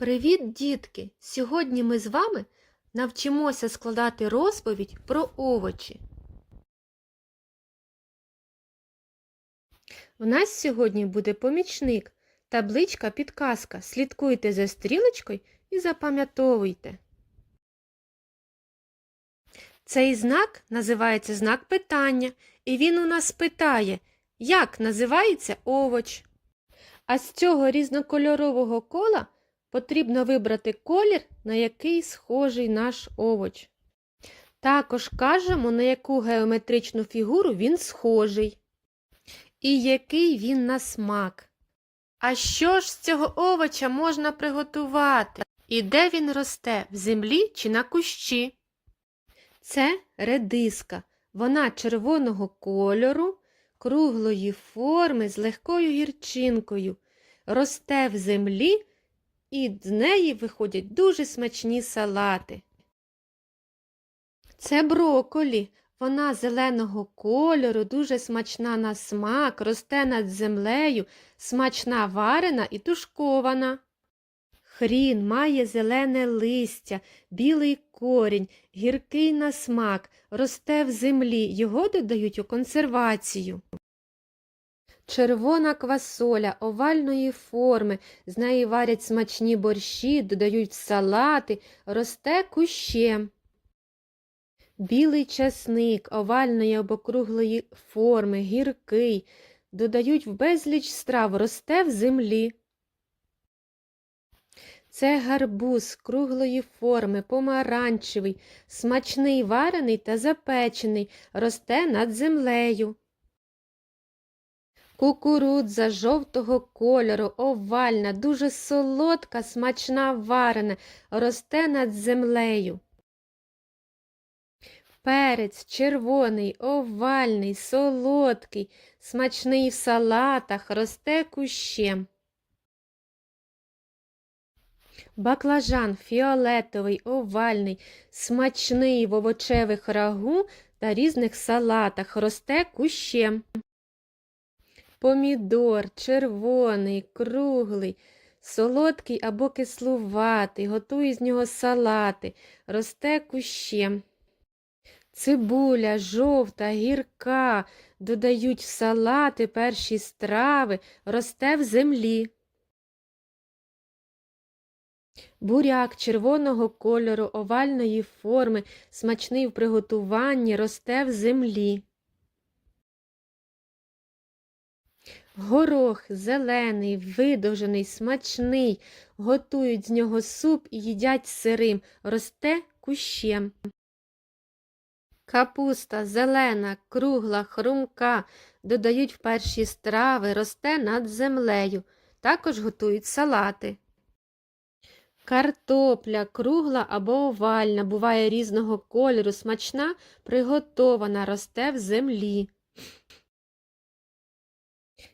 Привіт, дітки! Сьогодні ми з вами навчимося складати розповідь про овочі. У нас сьогодні буде помічник, табличка підказка. Слідкуйте за стрілочкою і запам'ятовуйте. Цей знак називається знак питання, і він у нас питає, як називається овоч. А з цього різнокольорового кола потрібно вибрати колір, на який схожий наш овоч. Також кажемо, на яку геометричну фігуру він схожий. І який він на смак. А що ж з цього овоча можна приготувати? І де він росте? В землі чи на кущі? Це редиска. Вона червоного кольору, круглої форми з легкою гірчинкою. Росте в землі і з неї виходять дуже смачні салати. Це броколі. Вона зеленого кольору, дуже смачна на смак, росте над землею, смачна варена і тушкована. Хрін має зелене листя, білий корінь, гіркий на смак, росте в землі, його додають у консервацію. Червона квасоля овальної форми, з неї варять смачні борщі, додають салати, росте кущем. Білий часник овальної або круглої форми, гіркий, додають в безліч страв, росте в землі. Це гарбуз круглої форми, помаранчевий, смачний варений та запечений, росте над землею. Кукурудза жовтого кольору, овальна, дуже солодка, смачна варена, росте над землею. Перець червоний, овальний, солодкий, смачний в салатах, росте кущем. Баклажан фіолетовий, овальний, смачний в овочевих рагу та різних салатах, росте кущем. Помідор червоний, круглий, солодкий або кислуватий, готують з нього салати, росте кущем. Цибуля жовта, гірка, додають в салати перші страви, росте в землі. Буряк червоного кольору, овальної форми, смачний в приготуванні, росте в землі. Горох зелений, видовжений, смачний, готують з нього суп і їдять сирим, росте кущем. Капуста зелена, кругла, хрумка, додають в перші страви, росте над землею, також готують салати. Картопля кругла або овальна, буває різного кольору, смачна, приготована, росте в землі.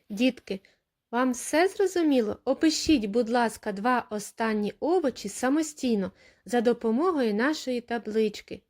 Дітки, вам все зрозуміло? Опишіть, будь ласка, два останні овочі самостійно за допомогою нашої таблички.